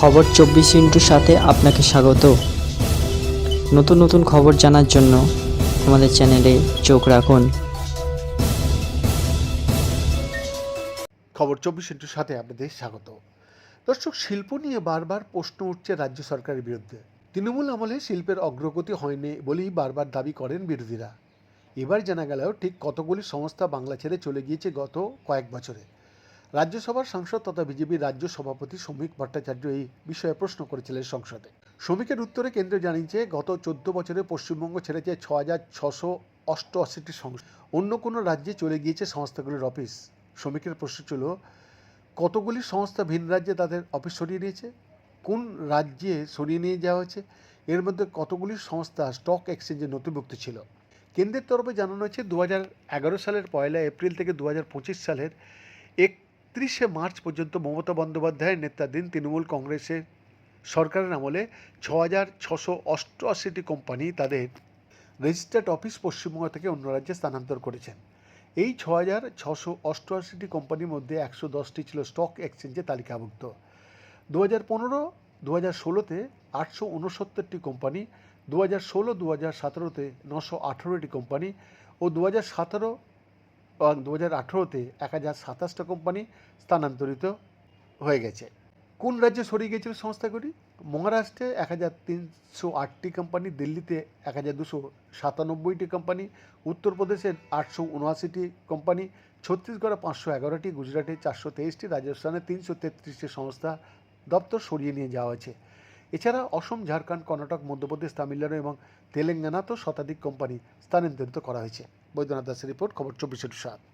খবর চব্বিশ ইন্টুর সাথে আপনাকে স্বাগত। নতুন নতুন খবর জানার জন্য আমাদের চ্যানেলে চোখ রাখুন। খবর চব্বিশ ইন্টুর সাথে আপনাদের স্বাগত। দর্শক, শিল্প নিয়ে বারবার প্রশ্ন উঠছে রাজ্য সরকারের বিরুদ্ধে। তৃণমূল আমলে শিল্পের অগ্রগতি হয়নি বলেই বারবার দাবি করেন বিরোধীরা। এবার জানা গেল, ঠিক কতগুলি সংস্থা বাংলা ছেড়ে চলে গিয়েছে গত কয়েক বছরে। রাজ্যসভার সাংসদ তথা বিজেপির রাজ্য সভাপতি শ্রমিক ভট্টাচার্য এই বিষয়ে প্রশ্ন করেছিলেন সংসদে। শ্রমিকের উত্তরে কেন্দ্র জানিয়েছে, গত চোদ্দ বছরে পশ্চিমবঙ্গ ছেড়েছে ছ হাজার ছশো অষ্টআশিটি অন্য কোনো রাজ্যে চলে গিয়েছে সংস্থাগুলির অফিস। শ্রমিকের প্রশ্ন ছিল, কতগুলি সংস্থা ভিন রাজ্যে তাদের অফিস সরিয়ে নিয়েছে? কোন রাজ্যে সরিয়ে নিয়ে যাওয়া হয়েছে? এর মধ্যে কতগুলি সংস্থা স্টক এক্সচেঞ্জে নথিভুক্ত ছিল? কেন্দ্রের তরফে জানানো হয়েছে দু সালের পয়লা এপ্রিল থেকে দু সালের একত্রিশে মার্চ পর্যন্ত মমতা বন্দ্যোপাধ্যায়ের নেতৃত্বাধীন তৃণমূল কংগ্রেসের সরকারের আমলে ছ হাজার ছশো অষ্টআশিটি কোম্পানি তাদের রেজিস্টার্ড অফিস পশ্চিমবঙ্গ থেকে অন্য রাজ্যে স্থানান্তর করেছেন। এই ছ হাজার ছশো অষ্টআশিটি কোম্পানির মধ্যে একশো দশটি ছিল স্টক এক্সচেঞ্জে তালিকাভুক্ত। দু হাজার পনেরো দু হাজার ষোলোতে আটশো উনসত্তরটি কোম্পানি দু হাজার ষোলো দু হাজার সতেরোতে নশো আঠেরোটি কোম্পানি ও দু হাজার সতেরো এবং দু হাজার আঠেরোতে এক হাজার সাতাশটা কোম্পানি স্থানান্তরিত হয়ে গেছে। কোন রাজ্যে সরিয়ে গিয়েছিল সংস্থাগুলি? মহারাষ্ট্রে এক হাজার তিনশো আটটি কোম্পানি, দিল্লিতে এক হাজার দুশো সাতানব্বইটি কোম্পানি, উত্তরপ্রদেশের আটশো উনআশিটি কোম্পানি, ছত্তিশগড়ে পাঁচশো এগারোটি, গুজরাটে চারশো তেইশটি, রাজস্থানে তিনশো তেত্রিশটি সংস্থা দপ্তর সরিয়ে নিয়ে যাওয়া হয়েছে। এছাড়া অসম, ঝাড়খণ্ড, কর্ণাটক, মধ্যপ্রদেশ, তামিলনাড়ু এবং তেলেঙ্গানাতেও শতাধিক কোম্পানি স্থানান্তরিত করা হয়েছে। বৈদ্যনাথ দাসের রিপোর্ট, খবর চব্বিশ সাত।